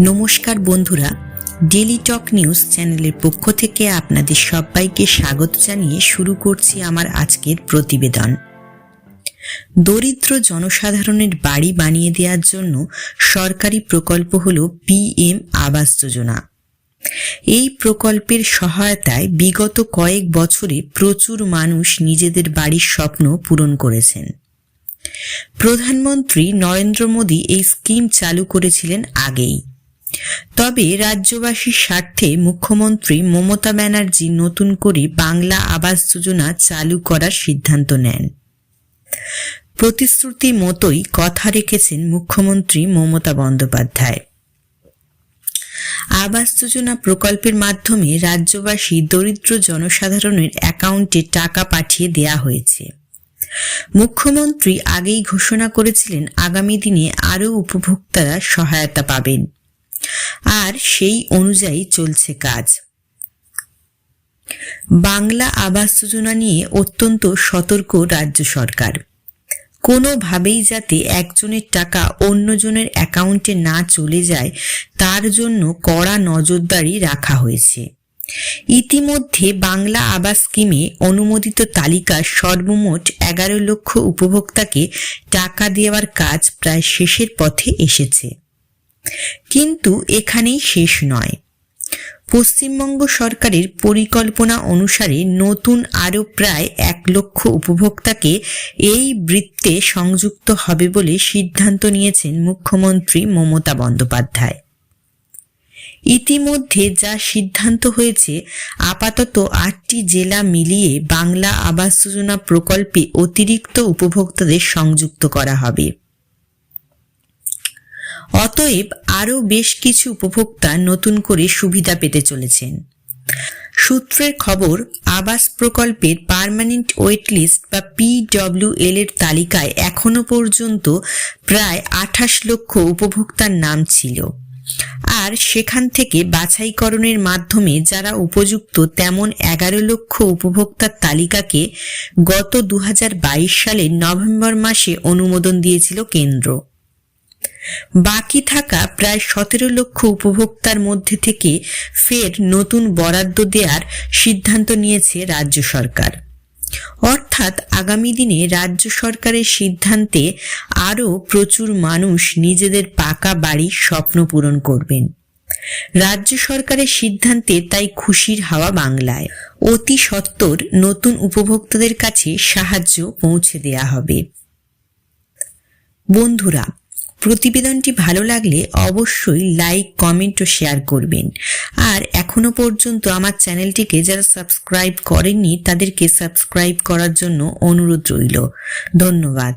নমস্কার বন্ধুরা ডেলি টক নিউজ চ্যানেলের পক্ষ থেকে আপনাদের সবাইকে স্বাগত জানিয়ে শুরু করছি আমার আজকের প্রতিবেদন। দরিদ্র জনসাধারণের বাড়ি বানিয়ে দেওয়ার জন্য সরকারি প্রকল্প হল পিএম আবাস যোজনা। এই প্রকল্পের সহায়তায় বিগত কয়েক বছরে প্রচুর মানুষ নিজেদের বাড়ির স্বপ্ন পূরণ করেছেন। প্রধানমন্ত্রী নরেন্দ্র মোদী এই স্কিম চালু করেছিলেন আগেই। তবে রাজ্যবাসীর স্বার্থে মুখ্যমন্ত্রী মমতা ব্যানার্জি নতুন করে বাংলা আবাস যোজনা চালু করার সিদ্ধান্ত নেন। প্রতিশ্রুতি মতোই কথা রেখেছেন মুখ্যমন্ত্রী মমতা বন্দ্যোপাধ্যায়। আবাস যোজনা প্রকল্পের মাধ্যমে রাজ্যবাসী দরিদ্র জনসাধারণের অ্যাকাউন্টে টাকা পাঠিয়ে দেয়া হয়েছে। মুখ্যমন্ত্রী আগেই ঘোষণা করেছিলেন, আগামী দিনে আরও উপভোক্তারা সহায়তা পাবেন। আর সেই অনুযায়ী চলছে কাজ। বাংলা আবাস যোজনা নিয়ে অত্যন্ত সতর্ক রাজ্য সরকার। কোনোভাবেই যাতে একজনের টাকা অন্যজনের অ্যাকাউন্টে না চলে যায়, তার জন্য কড়া নজরদারি রাখা হয়েছে। ইতিমধ্যে বাংলা আবাস স্কিমে অনুমোদিত তালিকার সর্বমোট এগারো লক্ষ উপভোক্তাকে টাকা দেওয়ার কাজ প্রায় শেষের পথে এসেছে। কিন্তু এখানেই শেষ নয়। পশ্চিমবঙ্গ সরকারের পরিকল্পনা অনুসারে নতুন আরও প্রায় এক লক্ষ উপভোক্তাকে এই বৃত্তে সংযুক্ত হবে বলে সিদ্ধান্ত নিয়েছেন মুখ্যমন্ত্রী মমতা বন্দ্যোপাধ্যায়। ইতিমধ্যে যা সিদ্ধান্ত হয়েছে, আপাতত আটটি জেলা মিলিয়ে বাংলা আবাস যোজনা প্রকল্পে অতিরিক্ত উপভোক্তাদের সংযুক্ত করা হবে। অতএব আরও বেশ কিছু উপভোক্তা নতুন করে সুবিধা পেতে চলেছেন। সূত্রের খবর, আবাস প্রকল্পের পার্মানেন্ট ওয়েটলিস্ট বা পিডব্লিউএল এর তালিকায় এখনও পর্যন্ত প্রায় আঠাশ লক্ষ উপভোক্তার নাম ছিল। আর সেখান থেকে বাছাইকরণের মাধ্যমে যারা উপযুক্ত তেমন এগারো লক্ষ উপভোক্তার তালিকাকে গত দু হাজার বাইশ সালের নভেম্বর মাসে অনুমোদন দিয়েছিল কেন্দ্র। বাকি থাকা প্রায় সতেরো লক্ষ উপভোক্তার মধ্যে থেকে ফের নতুন বরাদ্দ দেওয়ার সিদ্ধান্ত নিয়েছে রাজ্য সরকার। অর্থাৎ আগামী দিনে রাজ্য সরকারের সিদ্ধান্তে আরও প্রচুর মানুষ নিজেদের পাকা বাড়ির স্বপ্ন পূরণ করবেন। রাজ্য সরকারের সিদ্ধান্তে তাই খুশির হাওয়া বাংলায়। অতি সত্বর নতুন উপভোক্তাদের কাছে সাহায্য পৌঁছে দেয়া হবে। বন্ধুরা প্রতিবেদনটি ভালো লাগলে অবশ্যই লাইক কমেন্ট ও শেয়ার করবেন। আর এখনও পর্যন্ত আমার চ্যানেলটিকে যারা সাবস্ক্রাইব করেননি, তাদেরকে সাবস্ক্রাইব করার জন্য অনুরোধ রইল। ধন্যবাদ।